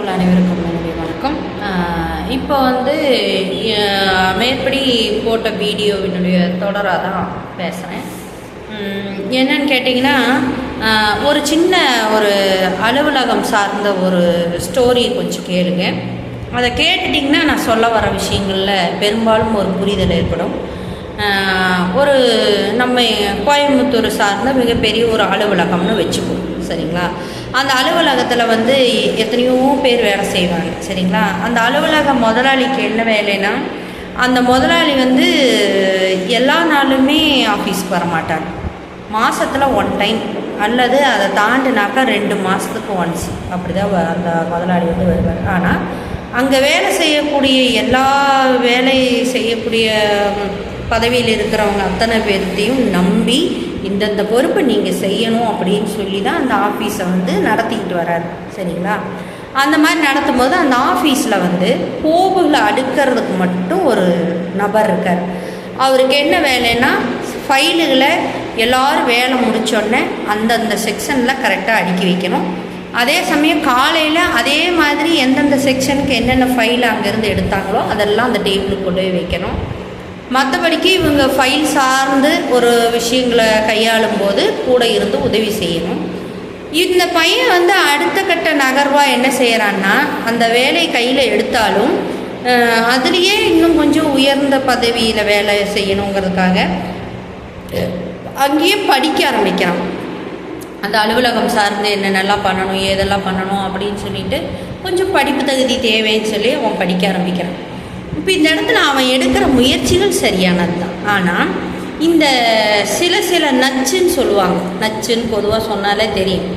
அனைவருக்கும் என்னுடைய வணக்கம். இப்போ வந்து மேற்படி போட்ட வீடியோவினுடைய தொடராக தான் பேசுகிறேன் என்னன்னு கேட்டிங்கன்னா ஒரு சின்ன ஒரு அலுவலகம் சார்ந்த ஒரு ஸ்டோரி கொஞ்சம் கேளுங்க. அதை கேட்டுட்டிங்கன்னா நான் சொல்ல வர விஷயங்களில் பெரும்பாலும் ஒரு புரிதல் ஏற்படும். ஒரு நம்ம கோயம்புத்தூர் சார்ந்த மிகப்பெரிய ஒரு அலுவலகம்னு வச்சுப்போம் சரிங்களா? அந்த அலுவலகத்தில் வந்து எத்தனையோ பேர் வேலை செய்வாங்க சரிங்களா? அந்த அலுவலக முதலாளிக்கு என்ன வேலைன்னா அந்த முதலாளி வந்து எல்லா நாளுமே ஆஃபீஸ்க்கு வர மாட்டார். மாதத்தில் ஒன் டைம் அல்லது அதை தாண்டினாக்கா ரெண்டு மாதத்துக்கு ஒன்ஸ் அப்படி தான் அந்த முதலாளி வந்து வருவார். ஆனால் அங்கே வேலை செய்யக்கூடிய எல்லா வேலை செய்யக்கூடிய பதவியில் இருக்கிறவங்க அத்தனை பேர்த்தையும் நம்பி இந்தந்த பொறுப்பை நீங்கள் செய்யணும் அப்படின்னு சொல்லி தான் அந்த ஆஃபீஸை வந்து நடத்திக்கிட்டு வரார். சரிங்களா? அந்த மாதிரி நடத்தும் போது அந்த ஆஃபீஸில் வந்து கோபுகளை அடுக்கிறதுக்கு மட்டும் ஒரு நபர் இருக்கார். அவருக்கு என்ன வேலைன்னா ஃபைலுகளை எல்லோரும் வேலை முடித்தோடனே அந்தந்த செக்ஷனில் கரெக்டாக அடுக்கி வைக்கணும். அதே சமயம் காலையில் அதே மாதிரி எந்தெந்த செக்ஷனுக்கு என்னென்ன ஃபைல் அங்கேருந்து எடுத்தாங்களோ அதெல்லாம் அந்த டேபிளுக்கு கொண்டு போய் வைக்கணும். மற்றபடிக்கு இவங்க ஃபைல் சார்ந்து ஒரு விஷயங்களை கையாளும் போது கூட இருந்து உதவி செய்யணும். இந்த பையன் வந்து அடுத்த கட்ட நகர்வாக என்ன செய்கிறான்னா அந்த வேலை கையில் எடுத்தாலும் அதுலேயே இன்னும் கொஞ்சம் உயர்ந்த பதவியில் வேலை செய்யணுங்கிறதுக்காக அங்கேயே படிக்க ஆரம்பிக்கிறான். அந்த அலுவலகம் சார்ந்து என்னென்னலாம் பண்ணணும் ஏதெல்லாம் பண்ணணும் அப்படின்னு சொல்லிட்டு கொஞ்சம் படிப்பு தகுதி தேவைன்னு சொல்லி அவன் படிக்க ஆரம்பிக்கிறான். இப்போ இந்த இடத்துல அவன் எடுக்கிற முயற்சிகள் சரியானது தான் ஆனால் இந்த சில சில நச்சுன்னு சொல்லுவாங்க. நச்சுன்னு பொதுவாக சொன்னாலே தெரியும்.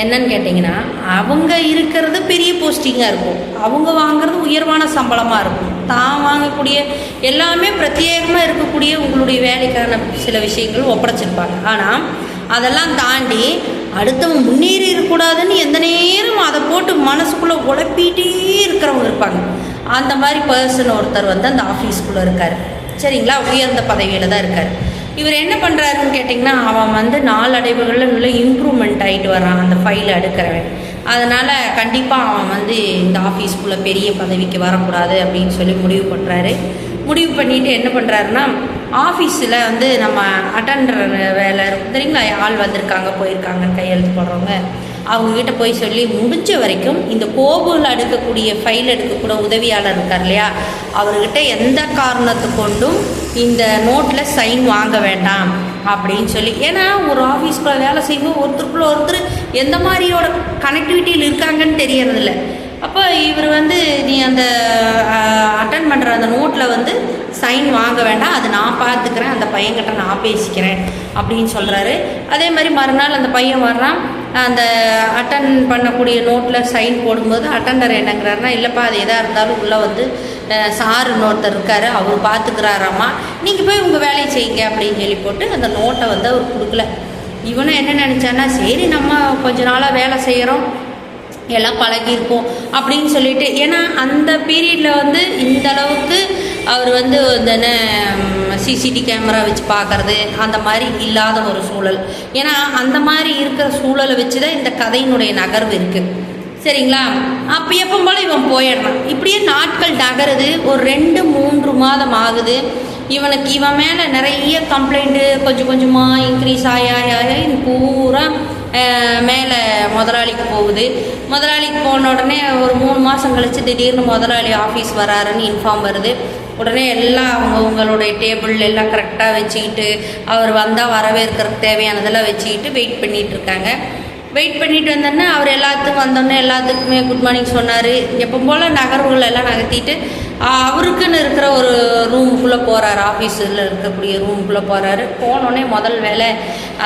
என்னன்னு கேட்டிங்கன்னா அவங்க இருக்கிறது பெரிய போஸ்டிங்காக இருக்கும். அவங்க வாங்குறது உயர்வான சம்பளமாக இருக்கும். தான் வாங்கக்கூடிய எல்லாமே பிரத்யேகமாக இருக்கக்கூடிய உங்களுடைய வேலைக்கான சில விஷயங்கள் ஒப்படைச்சிருப்பாங்க. ஆனால் அதெல்லாம் தாண்டி அடுத்தவன் முன்னேறி இருக்கக்கூடாதுன்னு எந்த நேரம் அதை போட்டு மனசுக்குள்ளே உழப்பிட்டே இருக்கிறவங்க இருப்பாங்க. அந்த மாதிரி பர்சன் ஒருத்தர் வந்து அந்த ஆஃபீஸ்க்குள்ளே இருக்கார். சரிங்களா? உயர்ந்த பதவியில் தான் இருக்கார். இவர் என்ன பண்ணுறாருன்னு கேட்டிங்கன்னா அவன் வந்து நாளடைவுகளில் நல்ல இம்ப்ரூவ்மெண்ட் ஆகிட்டு வரான் அந்த ஃபைலை அடுக்கிறவன் அதனால் கண்டிப்பாக அவன் வந்து இந்த ஆஃபீஸ்க்குள்ளே பெரிய பதவிக்கு வரக்கூடாது அப்படின்னு சொல்லி முடிவு பண்ணுறாரு முடிவு பண்ணிவிட்டு என்ன பண்ணுறாருன்னா ஆஃபீஸில் வந்து நம்ம அட்டண்டர் வேலை இருக்கும் தெரியுங்களா? ஆள் வந்திருக்காங்க போயிருக்காங்க கையெழுத்து போடுறவங்க. அவங்கக்கிட்ட போய் சொல்லி முடிஞ்ச வரைக்கும் இந்த கோபுல எடுக்கக்கூடிய ஃபைல் எடுக்கக்கூட உதவியாளர் இருக்கார் இல்லையா? அவர்கிட்ட எந்த காரணத்தை கொண்டும் இந்த நோட்டில் சைன் வாங்க வேண்டாம் அப்படின்னு சொல்லி. ஏன்னா ஒரு ஆஃபீஸ்க்குள்ளே வேலை செய்யும் ஒருத்தருக்குள்ள ஒருத்தர் எந்த மாதிரியோட கனெக்டிவிட்டியில் இருக்காங்கன்னு தெரியறதில்ல. அப்போ இவர் வந்து நீ அந்த அட்டன் பண்ணுற அந்த நோட்டில் வந்து சைன் வாங்க வேண்டாம் அது நான் பார்த்துக்கிறேன் அந்த பையன்கிட்ட நான் பேசிக்கிறேன் அப்படின்னு சொல்கிறாரு அதே மாதிரி மறுநாள் அந்த பையன் வர்றான் அந்த அட்டன் பண்ணக்கூடிய நோட்டில் சைன் போடும்போது அட்டண்டர் என்னங்கிறாருன்னா இல்லைப்பா அது எதாக இருந்தாலும் உள்ளே வந்து சாருன்னு இன்னொருத்தர் இருக்காரு அவர் பார்த்துக்கிறாராம்மா நீங்கள் போய் உங்கள் வேலையை செய்யுங்க அப்படின்னு சொல்லி போட்டு அந்த நோட்டை வந்து அவர் கொடுக்கல. இவனும் என்ன நினச்சான்னா சரி நம்ம கொஞ்ச நாளாக வேலை செய்கிறோம் எல்லாம் பழகியிருப்போம் அப்படின்னு சொல்லிட்டு ஏன்னா அந்த பீரியடில் வந்து இந்த அளவுக்கு அவர் வந்து இந்த சிசிடி கேமரா வச்சு பார்க்குறது அந்த மாதிரி இல்லாத ஒரு சூழல். ஏன்னா அந்த மாதிரி இருக்கிற சூழலை வச்சு தான் இந்த கதையினுடைய நகர்வு இருக்குது சரிங்களா? அப்போ எப்போ போல் இவன் போயிடுறான். இப்படியே நாட்கள் நகருது. ஒரு ரெண்டு மூன்று மாதம் ஆகுது. இவனுக்கு இவன் மேலே நிறைய கம்ப்ளைண்ட்டு கொஞ்சம் கொஞ்சமாக இன்க்ரீஸ் ஆகி ஆகி ஆகி பூரா மேலே முதலாளிக்கு போகுது. முதலாளிக்கு போன உடனே ஒரு மூணு மாதம் கழித்து திடீர்னு முதலாளி ஆஃபீஸ் வராருன்னு இன்ஃபார்ம் வருது. உடனே எல்லாம் அவங்க உங்களுடைய டேபிள் எல்லாம் கரெக்டாக வச்சுக்கிட்டு அவர் வந்தால் வரவேற்கிறதுக்கு தேவையானதெல்லாம் வச்சுக்கிட்டு வெயிட் பண்ணிகிட்டு இருக்காங்க. வெயிட் பண்ணிட்டு வந்தோன்னே அவர் எல்லாத்துக்கும் வந்தோடனே எல்லாத்துக்குமே குட் மார்னிங் சொன்னார். எப்போ போல் நகர்வுகள் எல்லாம் நகர்த்திட்டு அவருக்குன்னு இருக்கிற ஒரு ரூமுக்குள்ளே போகிறாரு ஆஃபீஸில் இருக்கக்கூடிய ரூமுக்குள்ளே போகிறாரு போனோடனே முதல் வேலை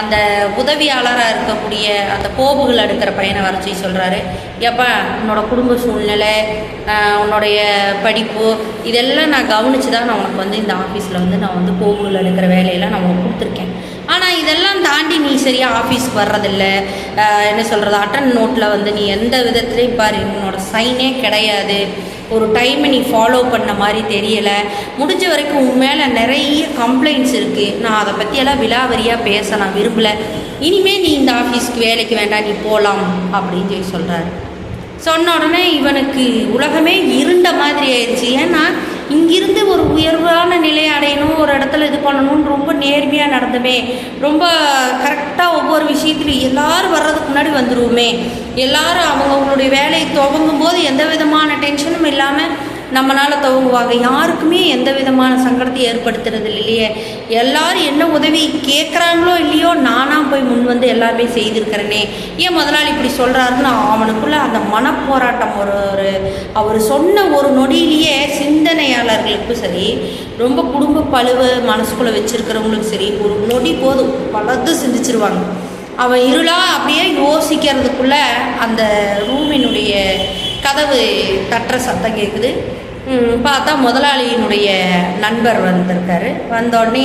அந்த உதவியாளராக இருக்கக்கூடிய அந்த கோபுகள் எடுக்கிற பையனை வரைச்சி சொல்கிறாரு ஏப்பா உன்னோட குடும்ப சூழ்நிலை உன்னுடைய படிப்பு இதெல்லாம் நான் கவனித்து தான் நான் உனக்கு வந்து இந்த ஆஃபீஸில் வந்து நான் வந்து கோபுகள் எடுக்கிற வேலையெல்லாம் நான் உனக்கு கொடுத்துருக்கேன். ஆனால் இதெல்லாம் தாண்டி நீ சரியாக ஆஃபீஸ்க்கு வர்றதில்ல. என்ன சொல்கிறது அட்டன் நோட்டில் வந்து நீ எந்த விதத்துலேயும் பாரு உன்னோட சைனே கிடையாது. ஒரு டைமை நீ ஃபாலோ பண்ண மாதிரி தெரியலை. முடிஞ்ச வரைக்கும் உன் மேலே நிறைய கம்ப்ளைண்ட்ஸ் இருக்குது நான் அதை பற்றியெல்லாம் விலாவரியாக பேச நான் விரும்பலை. இனிமேல் நீ இந்த ஆஃபீஸ்க்கு வேலைக்கு வேண்டாம் நீ போகலாம் அப்படின்னு சொல்லி சொல்கிறாரு சொன்ன உடனே இவனுக்கு உலகமே இருண்ட மாதிரி ஆயிடுச்சு. ஏன்னா இங்கிருந்து ஒரு உயர்வான நிலை அடையணும் ஒரு இடத்துல இது பண்ணணும்னு ரொம்ப நேர்மையாக நடந்துமே. ரொம்ப கரெக்டாக ஒவ்வொரு விஷயத்துலையும் எல்லாரும் வர்றதுக்கு முன்னாடி வந்துடுவோமே எல்லோரும் அவங்கவுங்களுடைய வேலையை துவங்கும் போது எந்த விதமான டென்ஷனும் இல்லாமல் நம்மளால் துவங்குவாங்க யாருக்குமே எந்த விதமான சங்கடத்தை ஏற்படுத்துறது இல்லையே. எல்லாரும் என்ன உதவி கேட்குறாங்களோ இல்லையோ நானாக போய் முன் வந்து எல்லாருமே செய்திருக்கிறேனே. ஏன் முதலாளி இப்படி சொல்கிறாருன்னு அவனுக்குள்ள அந்த மனப்போராட்டம் ஒரு ஒரு அவர் சொன்ன ஒரு நொடியிலேயே சிந்தனையாளர்களுக்கும் சரி ரொம்ப குடும்ப பழுவு மனசுக்குள்ளே வச்சுருக்கிறவங்களுக்கும் சரி ஒரு நொடி போதும். பலத்து சிந்திச்சிருவாங்க. அவன் இருளா அப்படியே யோசிக்கிறதுக்குள்ளே அந்த ரூமினுடைய கதவு தட்டுற சத்தம் கேட்குது பார்த்தா முதலாளியினுடைய நண்பர் வந்திருக்காரு. வந்தோடனே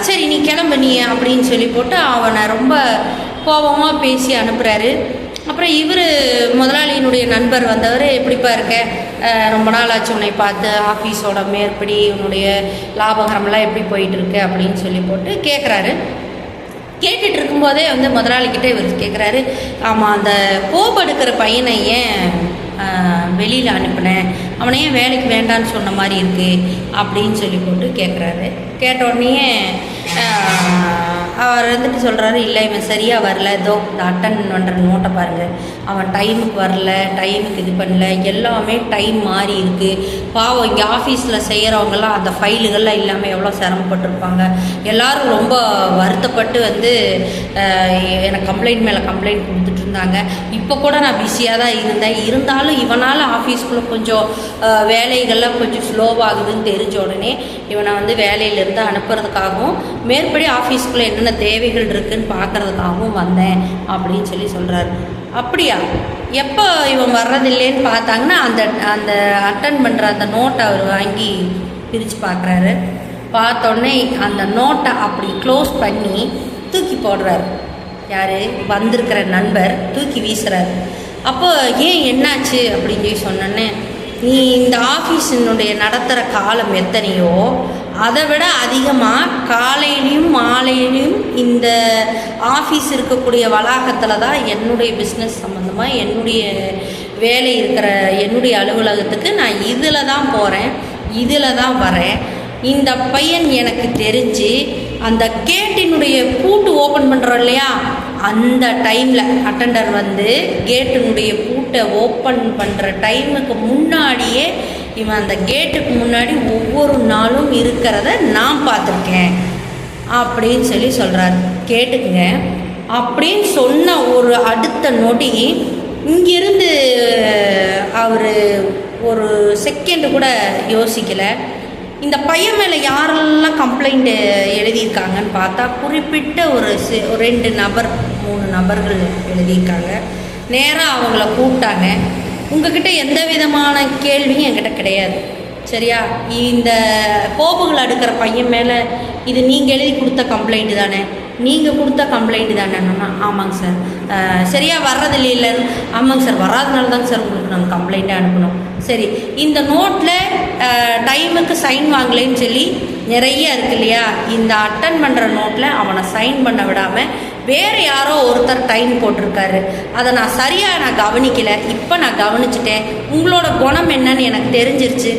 சரி நீ கிளம்பு நீ அப்படின்னு சொல்லி போட்டு அவனை ரொம்ப கோபமாக பேசி அனுப்புகிறாரு அப்புறம் இவர் முதலாளியினுடைய நண்பர் வந்தவர் எப்படிப்பா இருக்க? ரொம்ப நாள் ஆச்சு உன்னை பார்த்து ஆஃபீஸோட மேற்படி உன்னுடைய லாபகரம்லாம் எப்படி போயிட்டுருக்கு அப்படின்னு சொல்லி போட்டு கேட்குறாரு கேட்டுட்டு இருக்கும்போதே வந்து முதலாளிக்கிட்ட இவர் கேட்குறாரு ஆமாம் அந்த கோபம் எடுக்கிற பையனை ஏன் வெளியில் அனுப்பினேன் அவனை ஏன் வேலைக்கு வேண்டான்னு சொன்ன மாதிரி இருக்குது அப்படின்னு சொல்லி போட்டு கேட்குறாரு கேட்டோடனே அவர் வந்துட்டு சொல்கிறாரு இல்லை இவன் சரியாக வரல. இதோ இந்த அட்டன் பண்ணுற நோட்டை பாருங்கள் அவன் டைமுக்கு வரல டைமுக்கு இது பண்ணல. எல்லாமே டைம் மாறி இருக்குது பாவம் இங்கே ஆஃபீஸில் செய்கிறவங்கெல்லாம் அந்த ஃபைலுகள்லாம் இல்லாமல் எவ்வளோ சிரமப்பட்டிருப்பாங்க. எல்லோரும் ரொம்ப வருத்தப்பட்டு வந்து எனக்கு கம்ப்ளைண்ட் மேலே கம்ப்ளைண்ட் கொடுத்துட்டு இருந்தாங்க. இப்போ கூட நான் பிஸியாக தான் இருந்தேன். இருந்தாலும் இவனால் ஆஃபீஸ்க்குள்ளே கொஞ்சம் வேலைகள்லாம் கொஞ்சம் ஸ்லோவாகுதுன்னு தெரிஞ்ச உடனே இவனை வந்து வேலையிலேருந்து அனுப்புறதுக்காகவும் மேற்படி ஆஃபீஸ்க்குள்ளே என்ன என்னென்ன தேவைகள் இருக்குன்னு பார்க்குறதுக்காகவும் வந்தேன் அப்படின்னு சொல்லி சொல்கிறாரு அப்படியா? எப்போ இவன் வர்றதில்லைன்னு பார்த்தாங்கன்னா அந்த அந்த அட்டன் பண்ணுற அந்த நோட்டை அவர் வாங்கி பிரித்து பார்க்குறாரு. பார்த்தோன்னே அந்த நோட்டை அப்படி க்ளோஸ் பண்ணி தூக்கி போடுறாரு. யார்? வந்திருக்கிற நண்பர் தூக்கி வீசுகிறார் அப்போ ஏன் என்னாச்சு அப்படின்னு சொல்லி சொன்னோன்னே நீ இந்த ஆஃபீஸினுடைய நடத்துகிற காலம் எத்தனையோ? அதை விட அதிகமாக காலையிலையும் மாலையிலையும் இந்த ஆஃபீஸ் இருக்கக்கூடிய வளாகத்தில் தான் என்னுடைய பிஸ்னஸ் சம்மந்தமாக என்னுடைய வேலை இருக்கிற என்னுடைய அலுவலகத்துக்கு நான் இதில் தான் போகிறேன் இதில் தான் வரேன். இந்த பையன் எனக்கு தெரிஞ்சு அந்த கேட்டினுடைய பூட்டு ஓப்பன் பண்ணுறோம் இல்லையா? அந்த டைமில் அட்டெண்டர் வந்து கேட்டினுடைய பூட்டை ஓப்பன் பண்ணுற டைமுக்கு முன்னாடியே இவன் அந்த கேட்டுக்கு முன்னாடி ஒவ்வொரு நாளும் இருக்கிறத நான் பார்த்துருக்கேன். அப்படின்னு சொல்லி சொல்கிறாரு கேட்டுக்குங்க. அப்படின்னு சொன்ன ஒரு அடுத்த நொடி இங்கிருந்து அவர் ஒரு செகண்டு கூட யோசிக்கலை. இந்த பையன் மேலே யாரெல்லாம் கம்ப்ளைண்ட் எழுதியிருக்காங்கன்னு பார்த்தா குறிப்பிட்ட ஒரு சி ஒரு ரெண்டு நபர் மூணு நபர்கள் எழுதியிருக்காங்க. நேராக அவங்கள கூப்பிட்டாங்க. உங்ககிட்ட எந்த விதமான கேள்வியும் என்கிட்ட கிடையாது. சரியா? இந்த கோப்புகள் அடுக்கிற பையன் மேலே இது நீங்கள் எழுதி கொடுத்த கம்ப்ளைண்ட்டு தானே? நீங்கள் கொடுத்த கம்ப்ளைண்ட்டு தானேன்னா ஆமாங்க சார் சரியாக வர்றதில்லை வர்றது இல்லைன்னு ஆமாங்க சார் வராதனால தாங்க சார் உங்களுக்கு நாங்கள் கம்ப்ளைண்ட்டை அனுப்பணும் சரி இந்த நோட்டில் டைமுக்கு சைன் வாங்கலைன்னு சொல்லி நிறைய இருக்கு இல்லையா? இந்த அட்டன் பண்ணுற நோட்டில் அவனை சைன் பண்ண விடாமல் வேறு யாரோ ஒருத்தர் டைம் போட்டிருக்காரு. அதை நான் சரியாக நான் கவனிக்கலை. இப்போ நான் கவனிச்சிட்டேன். உங்களோட குணம் என்னன்னு எனக்கு தெரிஞ்சிருச்சு.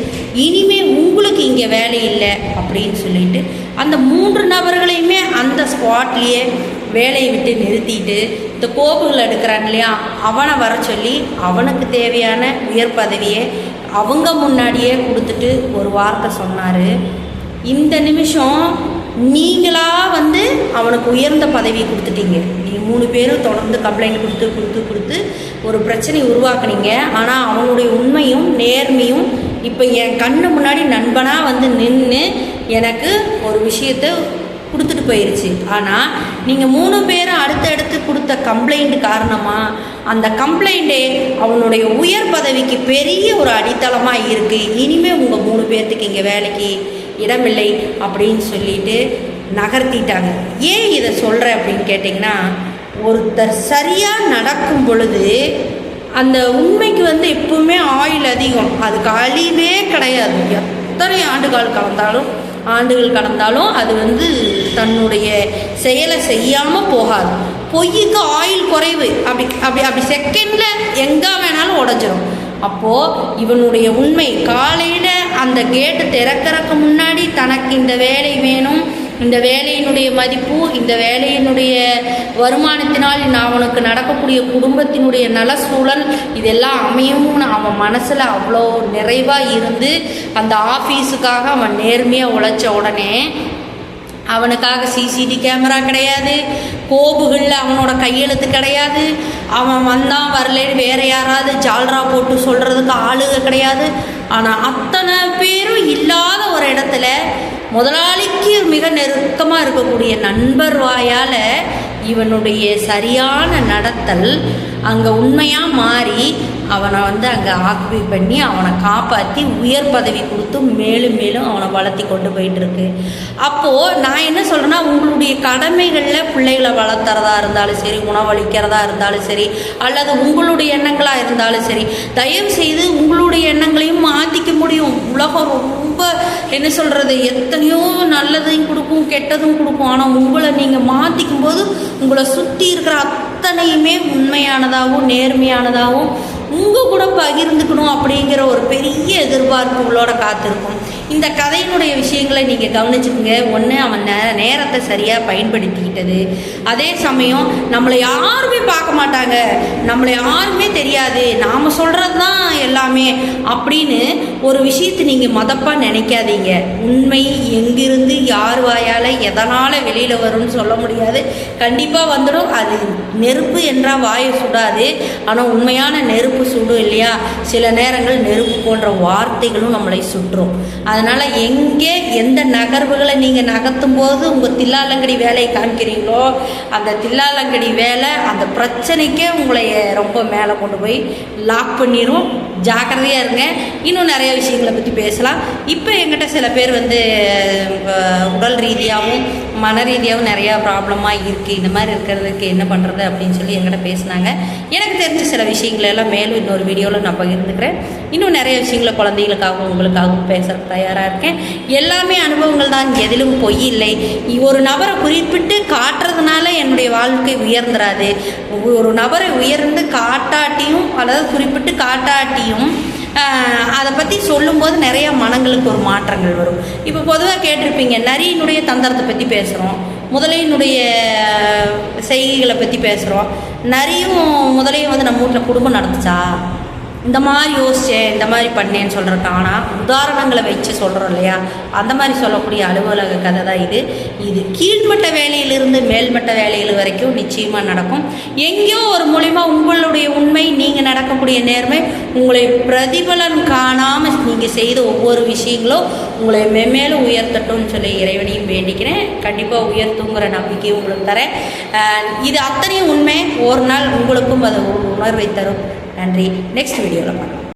இனிமே உங்களுக்கு இங்கே வேலை இல்லை அப்படின்னு சொல்லிட்டு அந்த மூன்று நபர்களையுமே அந்த ஸ்பாட்லேயே வேலையை விட்டு நிறுத்திட்டு இந்த கோப்புகள் எடுக்கிறான் இல்லையா? அவனை வர சொல்லி அவனுக்கு தேவையான உயர் பதவியை அவங்க முன்னாடியே கொடுத்துட்டு ஒரு வார்த்தை சொன்னார். இந்த நிமிஷம் நீ அவனுக்கு உயர்ந்த பதவி கொடுத்துட்டீங்க. நீங்கள் மூணு பேரும் தொடர்ந்து கம்ப்ளைண்ட் கொடுத்து கொடுத்து கொடுத்து ஒரு பிரச்சனை உருவாக்குனீங்க. ஆனால் அவனுடைய உண்மையும் நேர்மையும் இப்போ என் கண்ணு முன்னாடி நண்பனாக வந்து நின்று எனக்கு ஒரு விஷயத்தை கொடுத்துட்டு போயிடுச்சு ஆனால் நீங்கள் மூணு பேரும் அடுத்தடுத்து கொடுத்த கம்ப்ளைண்ட் காரணமாக அந்த கம்ப்ளைண்ட்டே அவனுடைய உயர் பதவிக்கு பெரிய ஒரு அடித்தளமாக இருக்குது இனிமேல் உங்கள் மூணு பேர்த்துக்கு இங்கே வேலைக்கு இடமில்லை அப்படின்னு சொல்லிட்டு நகர்த்திட்டாங்க. ஏன் இதை சொல்கிறேன் அப்படின்னு கேட்டிங்கன்னா ஒருத்தர் சரியாக நடக்கும் பொழுது அந்த உண்மைக்கு வந்து எப்பவுமே ஆயில் அதிகம். அதுக்கு அழிவே கிடையாது. எத்தனை ஆண்டுகால் கலந்தாலும் ஆண்டுகள் கடந்தாலும் அது வந்து தன்னுடைய செயலை செய்யாமல் போகாது. பொய்யுக்கு ஆயில் குறைவு. அப்படி அப்படி அப்படி செகண்டில் எங்கே வேணாலும் உடஞ்சிரும். அப்போது இவனுடைய உண்மை காலையில் அந்த கேட்டு திறக்கிறக்கு முன்னாடி தனக்கு இந்த வேலை வேணும் இந்த வேலையினுடைய மதிப்பு இந்த வேலையினுடைய வருமானத்தினால் நான் அவனுக்கு நடக்கக்கூடிய குடும்பத்தினுடைய நல சூழல் இதெல்லாம் அமையும்னு அவன் மனசில் அவ்வளோ நிறைவாக இருந்து அந்த ஆஃபீஸுக்காக அவன் நேர்மையாக உழைச்ச உடனே அவனுக்காக சிசிடி கேமரா கிடையாது கோபுகளில் அவனோட கையெழுத்து கிடையாது அவன் வந்தான் வரலன்னு வேற யாராவது ஜால்ரா போட்டு சொல்கிறதுக்கு ஆளுக கிடையாது. ஆனால் அத்தனை பேரும் இல்லாத ஒரு இடத்துல முதலாளிக்கு மிக நெருக்கமாக இருக்கக்கூடிய நண்பர் வாயால் இவனுடைய சரியான நடத்தல் அங்கே உண்மையாக மாறி அவனை வந்து அங்கே ஆக்குபை பண்ணி அவனை காப்பாற்றி உயர் பதவி கொடுத்து மேலும் மேலும் அவனை வளர்த்தி கொண்டு போயிட்டுருக்கு. அப்போது நான் என்ன சொல்கிறேன்னா உங்களுடைய கடமைகளில் பிள்ளைகளை வளர்த்துறதா இருந்தாலும் சரி உணவளிக்கிறதா இருந்தாலும் சரி அல்லது உங்களுடைய எண்ணங்களாக இருந்தாலும் சரி தயவு செய்து உங்களுடைய எண்ணங்களையும் மாற்றிக்க முடியும். உலகம் ரொம்ப என்ன சொல்கிறது எத்தனையோ நல்லதையும் கொடுக்கும் கெட்டதும் கொடுக்கும். ஆனால் உங்களை நீங்கள் மாற்றிக்கும் போது உங்களை சுற்றி இருக்கிற அத்தனையுமே உண்மையானதாகவும் நேர்மையானதாகவும் உங்கள் கூட பகிர்ந்துக்கணும் அப்படிங்கிற ஒரு பெரிய எதிர்பார்ப்பு உங்களோட காத்திருக்கும். இந்த கதையினுடைய விஷயங்களை நீங்கள் கவனிச்சுக்கோங்க. ஒன்று அவன் நே நேரத்தை சரியாக பயன்படுத்திக்கிட்டது. அதே சமயம் நம்மளை யாருமே பார்க்க மாட்டாங்க. நம்மளை யாருமே தெரியாது. நாம் சொல்கிறது தான் எல்லாமே அப்படின்னு ஒரு விஷயத்தை நீங்கள் மதப்பாக நினைக்காதீங்க. உண்மை எங்கிருந்து யார் வர எதனால் வெளியில் வரும்னு சொல்ல முடியாது. கண்டிப்பாக வந்துடும் அது நெருப்பு என்றால் வாயை சுடாது. ஆனால் உண்மையான நெருப்பு சுடும் இல்லையா? சில நேரங்கள் நெருப்பு போன்ற வார்த்தைகளும் நம்மளை சுற்றும். அதனால் எங்கே எந்த நகர்வுகளை நீங்கள் நகர்த்தும் போது உங்கள் தில்லாலங்கடி வேலையை காமிக்கிறீங்களோ அந்த தில்லாலங்கடி வேலை அந்த பிரச்சனைக்கே உங்களை ரொம்ப மேலே கொண்டு போய் லாக் பண்ணிடும் ஜாக்கிரதையாக இருங்க. இன்னும் நிறைய விஷயங்களை பற்றி பேசலாம். இப்போ எங்கிட்ட சில பேர் வந்து உடல் ரீதியாகவும் மன ரீதியாகவும் நிறையா ப்ராப்ளமாக இருக்குது இந்த மாதிரி இருக்கிறதுக்கு என்ன பண்ணுறது அப்படின்னு சொல்லி என்கிட்ட பேசினாங்க. எனக்கு தெரிஞ்ச சில விஷயங்களெல்லாம் மேலும் இன்னொரு வீடியோவில் நான் பகிர்ந்துக்கிறேன். இன்னும் நிறைய விஷயங்களை குழந்தைகளுக்காகவும் உங்களுக்காகவும் பேசுகிறதுக்கு தயாராக இருக்கேன். எல்லாமே அனுபவங்கள் தான். எதிலும் பொய் இல்லை. ஒரு நபரை குறிப்பிட்டு காட்டுறதுனால என்னுடைய வாழ்க்கை உயர்ந்துராது. ஒரு நபரை உயர்ந்து காட்டாட்டியும் அல்லது குறிப்பிட்டு காட்டாட்டியும் அதை பற்றி சொல்லும்போது நிறைய மனங்களுக்கு ஒரு மாற்றங்கள் வரும். இப்போ பொதுவாக கேட்டிருப்பீங்க நரியினுடைய தந்திரத்தை பற்றி பேசுகிறோம் முதலையினுடைய செய்கைகளை பற்றி பேசுகிறோம் நரியும் முதலையும் வந்து நம்ம வீட்டில் குடும்பம் நடந்துச்சா? இந்த மாதிரி யோசித்தேன் இந்த மாதிரி பண்ணேன்னு சொல்கிறதுக்கு ஆனால் உதாரணங்களை வச்சு சொல்கிறோம் இல்லையா? அந்த மாதிரி சொல்லக்கூடிய அலுவலக கதை தான் இது. இது கீழ்மட்ட வேலையிலிருந்து மேல்மட்ட வேலைகள் வரைக்கும் நிச்சயமாக நடக்கும். எங்கேயோ ஒரு மூலிமா உங்களுடைய உண்மை நீங்கள் நடக்கக்கூடிய நேர்மை உங்களை பிரதிபலன் காணாமல் நீங்கள் செய்த ஒவ்வொரு விஷயங்களும் உங்களை மென்மேலும் உயர்த்தட்டும்னு சொல்லி இறைவனையும் வேண்டிக்கிறேன். கண்டிப்பாக உயர்த்துங்கிற நம்பிக்கையும் உங்களுக்கு தரேன். இது அத்தனையும் உண்மை. ஒரு நாள் உங்களுக்கும் அது உணர்வை தரும். நன்றி. நெக்ஸ்ட் வீடியோவில் பார்க்கலாம்.